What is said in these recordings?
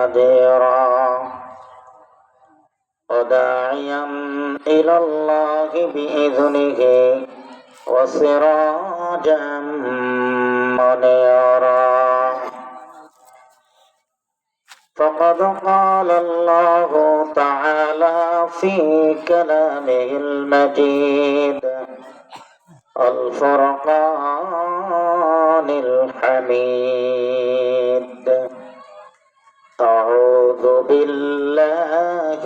ونذيرا وداعيا إلى الله بإذنه وسراجا منيرا. فقد قال الله تعالى في كلامه المجيد الفرقان الحميد.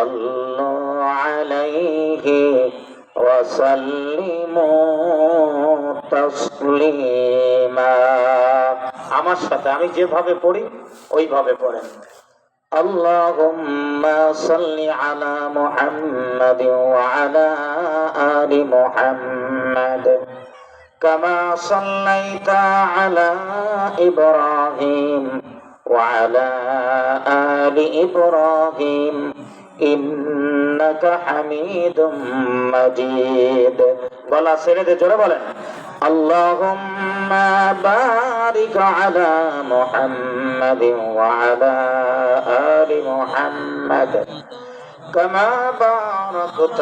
صلوا عليه وسلموا تسليما আমার সাথে আমি যেভাবে পড়ি ওইভাবে পড়েন اللهم صل على محمد وعلى آل محمد كما صليت على إبراهيم وعلى آل إبراهيم إنك حميد مجيد বলা ছেড়ে জোরে বলেন اللهم بارك على محمد وعلى آل محمد كما باركت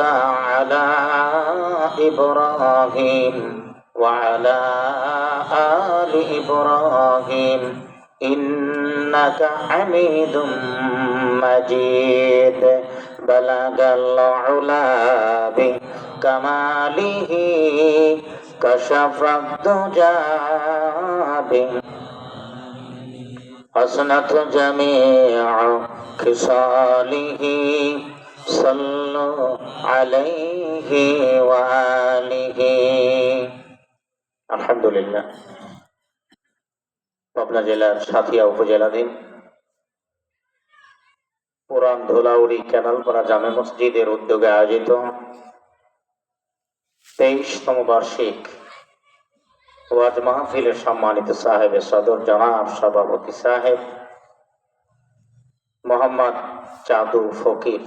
على إبراهيم وعلى آل إبراهيم إنك حميد مجيد بلغ العلا بكماله كشف الدجى حسنت جميع خصاله صلوا عليه وآله الحمد لله পাবনা জেলার সাথিয়া উপজেলাধীন পুরান ধুলাউড়ি ক্যানালপাড়া জামে মসজিদের উদ্যোগে আয়োজিত তেইশতম বার্ষিক ওয়াজ মাহফিলের সম্মানিত সাহেবের সদর জনাব, সভাপতি সাহেব, মোহাম্মদ চাদু ফকির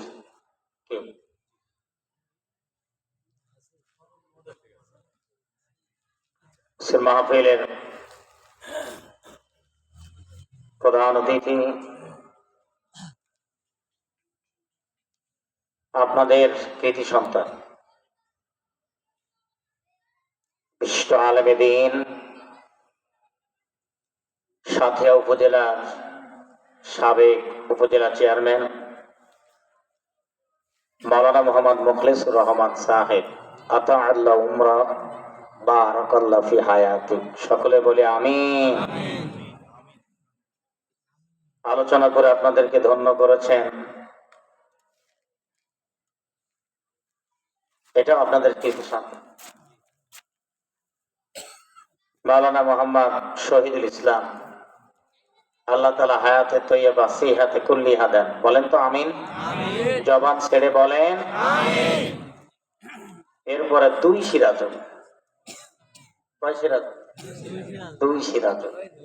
মাহফিলের প্রধান অতিথি আপনাদের কৃতি সন্তান। বিশিষ্ট আলমে দিন সাথিয়া উপজেলার সাবেক উপজেলা চেয়ারম্যান মাওলানা মোহাম্মদ মুখলিসুর রহমান সাহেব আতা আল্লাহ উমরা, বারাকাল্লাহ ফি হায়াতি। সকলে বলে আমি আলোচনা করে আপনাদেরকে ধন্য করেছেন। এটা আপনাদের কৃতি সন্তান মাওলানা মোহাম্মদ শহীদুল ইসলাম আল্লাহ তালা হায়াতে তৈবা সিহাতে কুল্লিহা দেন। বলেন তো আমিন? জবান ছেড়ে বলেন? এরপরে দুই সিরাজ কয় সিরাজ দুই সিরাজ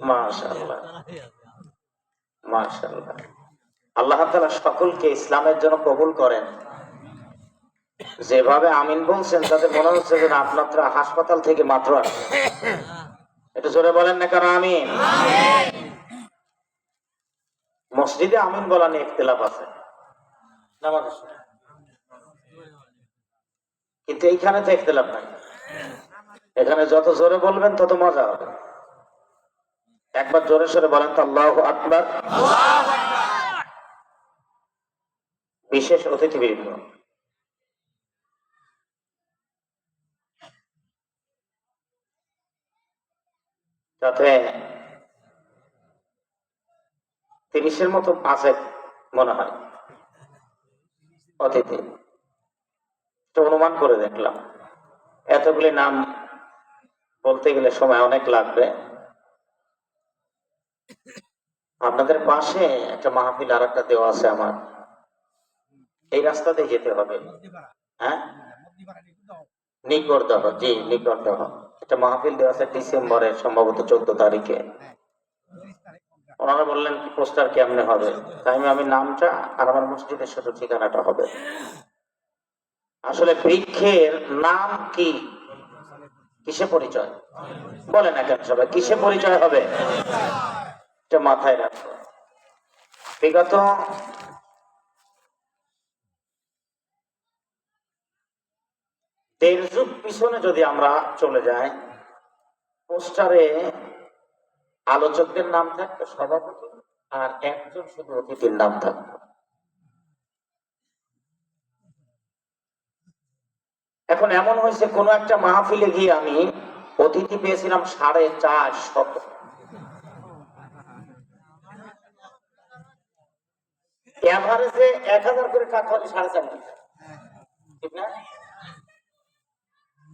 মাশাআল্লাহ। মাশাআল্লাহ। আল্লাহ তালা সকলকে ইসলামের জন্য কবুল করেন। যেভাবে আমিন বলছেন, তাতে মনে হচ্ছে যে আপনারা হাসপাতাল থেকে মাত্র একটু জোরে বলেন না কেন আমিন? মসজিদে আমিন বলা নিয়ে ইখতিলাফ আছে। কিন্তু এইখানে তো ইখতিলাফ নাই। এখানে যত জোরে বলবেন, তত মজা হবে। একবার জোরে সরে বলেন তো, আল্লাহ আকবার। বিশেষ অতিথিবৃন্দ। যাতে তিরিশের মতো আছে মনে হয়। অতিথি তো অনুমান করে দেখলাম। এতগুলি নাম বলতে গেলে সময় অনেক লাগবে। আপনাদের পাশে একটা মাহফিল আর একটা দেওয়া আছে আমার। এই রাস্তা দিয়ে যেতে হবে। হ্যাঁ? নিকটদহ জি নিকটদহ একটা মাহফিল দেওয়া আছে ডিসেম্বরের, সম্ভবত চোদ্দ তারিখে। ওনারা বললেন, কি পোস্টার কেমনে হবে? তাই আমি নামটা আর আমার মসজিদের শুধু ঠিকানাটা হবে। আসলে বৃক্ষের নাম কি? কিসে পরিচয়? বলে না কেন সবাই, কিসে পরিচয় হবে? এটা মাথায় রাখো। বিগত দেড় যুগ পিছনে যদি আমরা চলে যাই, পোস্টারে আলোচকদের নাম থাকতো সভাপতি আর একজন শুধু অতিথির নাম থাকতো। এখন এমন হয়েছে, কোন একটা মাহফিলে গিয়ে আমি অতিথি পেয়েছিলাম সাড়ে চার শত। এভারেজে এক হাজার করে টাকা সাড়ে চার। ঠিক না?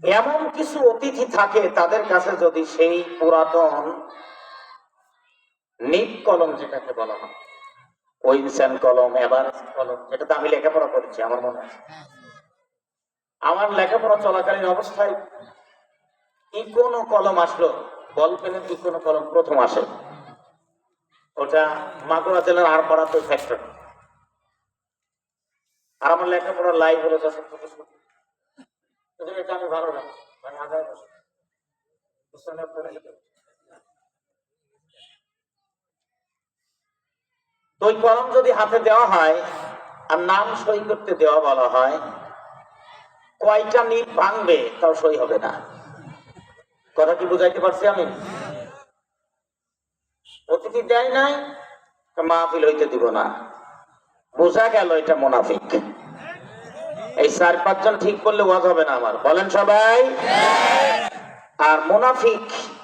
এমন কিছু অতিথি থাকে তাদের কাছে যদি সেই পুরাতন নিপ কলম যেটাকে বলা হয়, উইনসেন কলম, এভারেস্ট কলম, যেটাতে আমি লেখাপড়া করেছি, আমার মনে হয় আমার লেখাপড়া চলাকালীন অবস্থায় ইকোনো কলম আসলো? বল পেনের ইকোনো কলম প্রথম আসে? ওটা মাগুরা জেলার আর পাড়াতে ফ্যাক্টরি আর আমার লেখাপড়ার লাইভ হলো যশোর আমি ভালো না আমি আগায় বসে পিছনে পড়ে যেতে। তো ওই কলম যদি হাতে দেওয়া হয়, আর নাম সই করতে দেওয়া বলা হয়, কয়টা নিট ভাঙবে, তাও সই হবে না। কথা কি বুঝাইতে পারছি আমি? অতিথি দেয় নাই মাহফিল হইতে দিব না। বোঝা গেল এটা মোনাফিক। এই চার পাঁচজন ঠিক করলে ওয়াজ হবে না আমার। বলেন সবাই। আর মোনাফিক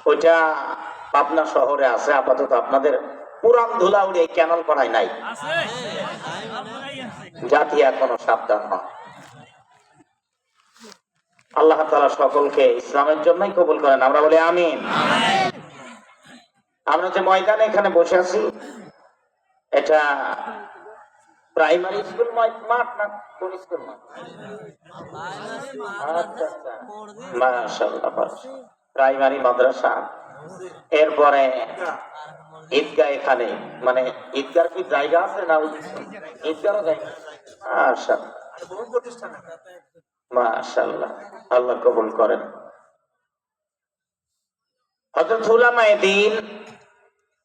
ওইটা পাবনা শহরে আছে আপাতত আপনাদের পুরান ধুলাউড়ি এই ক্যানল পাড়ায় নাই। জাতি এখনও সাবধান হয় আল্লাহ তালা সকলকে ইসলামের জন্যই কবুল করেন। আমরা বলি আমিন। আমরা যে ময়দানে এখানে বসে আছি এটা প্রাইমারি স্কুল মাঠ না, কোন স্কুল মাঠ আচ্ছা আচ্ছা। মাশাআল্লাহ প্রাইমারি মাদ্রাসা। এরপরে ঈদগাহ এখানে মানে ঈদগার কি জায়গা আছে না ঈদগারও জায়গা আল্লাহ কবুল করেন। হযরত উলামায়ে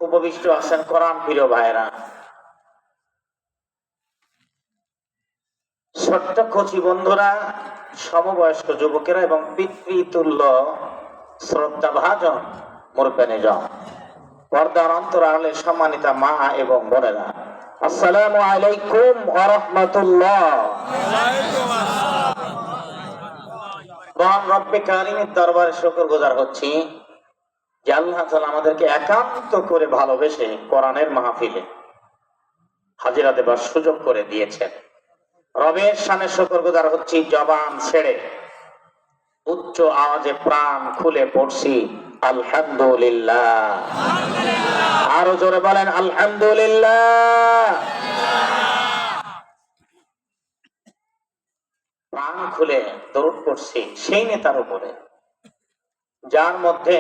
উপবিষ্ট আছেন কোরআন প্রিয় ভাইরা কচি বন্ধুরা সমবয়স্ক যুবকেরা এবং পিতৃতুল্য শ্রদ্ধা ভাজন মুরব্বানে জন পর্দার অন্তরালে সম্মানিতা মা এবং বোনেরা। আসসালামু আলাইকুম মহান রব্বে কারিমের দরবারে শুকর গুজার হচ্ছি যে আল্লাহ আমাদেরকে একান্ত করে ভালোবেসে কোরআনের মাহফিলে হাজিরা দেবার সুযোগ করে দিয়েছেন। রবের সামনে গুজার হচ্ছি, জবান ছেড়ে। উচ্চ আওয়াজে প্রাণ খুলে পড়ছি, আলহামদুলিল্লাহ। আরও জোরে বলেন, আলহামদুলিল্লাহ। প্রাণ খুলে দৌড় করছি সেই নেতার উপরে। যার মধ্যে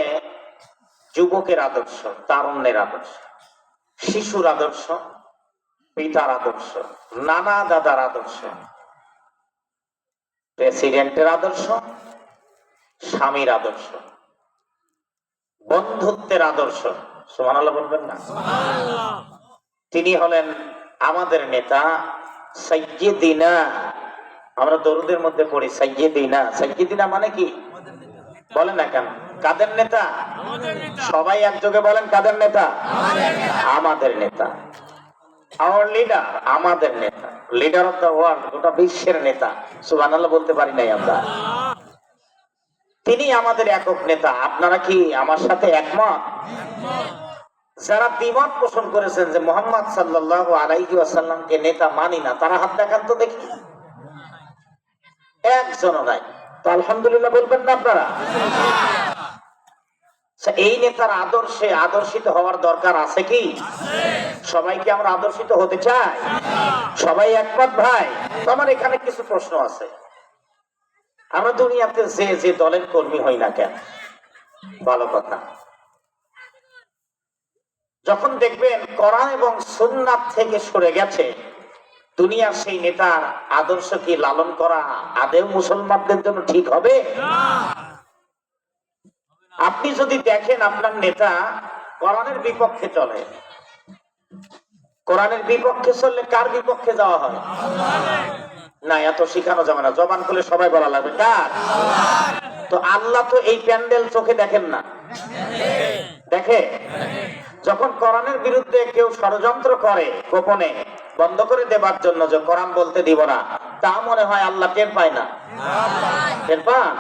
যুবকের আদর্শ, তারুণ্যের আদর্শ, শিশুর আদর্শ পিতার আদর্শ নানা দাদার আদর্শ। প্রেসিডেন্টের আদর্শ স্বামীর আদর্শ বন্ধুত্বের আদর্শ। সুমান বলবেন না? তিনি হলেন আমাদের নেতা সাইয়েদিনা আমরা দরুদের মধ্যে পড়ি সাইয়েদিনা সাইয়েদিনা মানে কি? বলেন না কেন? কাদের নেতা? সবাই একযোগে বলেন কাদের নেতা। আমাদের নেতা। আওয়ার লিডার আমাদের নেতা লিডার অফ দ্য ওয়ার্ল্ড গোটা বিশ্বের নেতা বলতে পারি নাই আমরা। তিনি আমাদের একক নেতা, আপনারা কি আমার সাথে একমত? যারা দ্বিমত পোষণ করেছেন যে মোহাম্মদ সাল্লাল্লাহু আলাইহি ওয়াসাল্লামকে নেতা মানি না, তারা হাত দেখান তো দেখি। একজনও নাই। তো আলহামদুলিল্লাহ বলবেন না আপনারা? এই নেতার আদর্শে আদর্শিত হওয়ার দরকার আছে কি? সবাইকে আমরা আদর্শিত হতে চাই? সবাই একমত ভাই? আমার এখানে কিছু প্রশ্ন আছে। আমরা দুনিয়াতে যে যে দলের কর্মী হই না কেন? ভালো কথা। যখন দেখবেন কোরআন এবং সুন্নাত থেকে সরে গেছে, দুনিয়ার সেই নেতার আদর্শ কি লালন করা আদেও মুসলমানদের জন্য ঠিক হবে? আপনি যদি দেখেন আপনার নেতা কোরআনের বিপক্ষে চলে, কোরআনের বিপক্ষে চললে কার বিপক্ষে যাওয়া হয়? না, এত শিখানো যাবে না, জবান খুলে সবাই বলা লাগবে, কার? তো আল্লাহ তো এই প্যান্ডেল চোখে দেখেন না। দেখে? যখন কোরআনের বিরুদ্ধে কেউ ষড়যন্ত্র করে গোপনে, বন্ধ করে দেবার জন্য যে কোরআন বলতে দিব না, তা মনে হয় আল্লাহ টের পায় না। টের পান?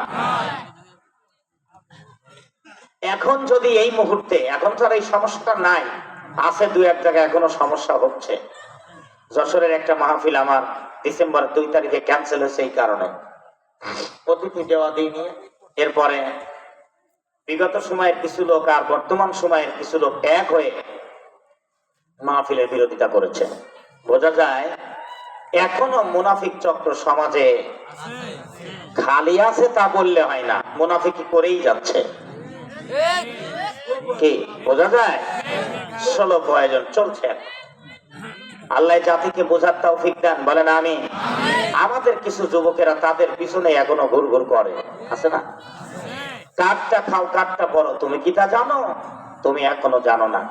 এখন যদি এই মুহূর্তে, এখন তো এই সমস্যাটা নাই, আছে দু এক জায়গায় এখনও সমস্যা হচ্ছে। যশোরের একটা মাহফিল আমার ডিসেম্বর দুই তারিখে ক্যান্সেল হয়েছে এই কারণে। অতিথি দেওয়া দিইনি এরপরে বিগত সময়ের কিছু লোক আর বর্তমান সময়ের কিছু লোক এক হয়ে মাহফিলের বিরোধিতা করেছে। বোঝা যায়, এখনও মুনাফিক চক্র সমাজে খালি আছে তা বললে হয় না, মুনাফিকি করেই যাচ্ছে। কি, বোঝা যায়? ষোলো প্রয়োজন, চলছে। আল্লাহ জাতিকে বোঝার তৌফিক দেন, বলেন আমি আমাদের কিছু যুবকেরা তাদের পিছনে এখনও ঘুর ঘুর করে, আছে না? কাঠটা খাও, কাঠটা পড়ো তুমি কি তা জানো? তুমি এখনও জানো না।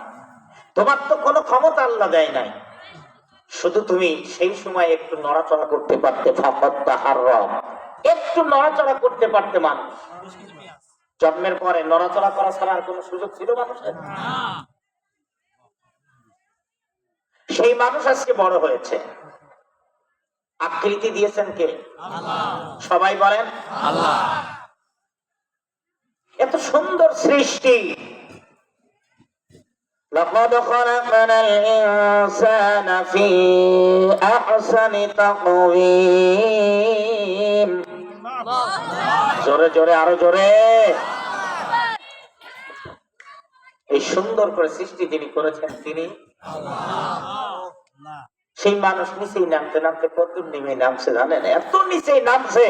তোমার তো কোনো ক্ষমতা আল্লাহ দেয় নাই। শুধু তুমি সেই সময় একটু নড়াচড়া করতে পারতে একটু নড়াচড়া করতে পারতে মানুষ। জন্মের পরে নড়াচড়া করা ছাড়া আর কোনো সুযোগ ছিল মানুষের সেই মানুষ আজকে বড় হয়েছে আকৃতি দিয়েছেন কে সবাই বলেন এত সুন্দর সৃষ্টি لقد خلقنا الإنسان في أحسن تقويم জোরে জোরে, আরও জোরে। এই সুন্দর করে সৃষ্টি যিনি করেছেন তিনি। সেই মানুষ নিচেই নামতে নামতে কত নেমে নামছে, জানেন? এত নিচেই নামছে।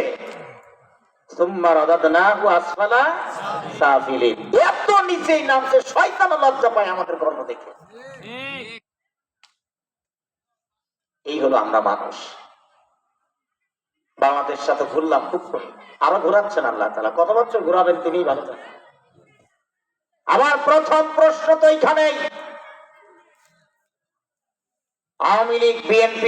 এই হলো আমরা মানুষ। বাবাদের সাথে ঘুরলাম খুব করে আরও ঘুরাচ্ছেন আল্লাহ তালা কত বছর ঘুরাবেন তিনি ভালো আমার প্রথম প্রশ্ন তো এইখানেই আওয়ামী লীগ, বিএনপি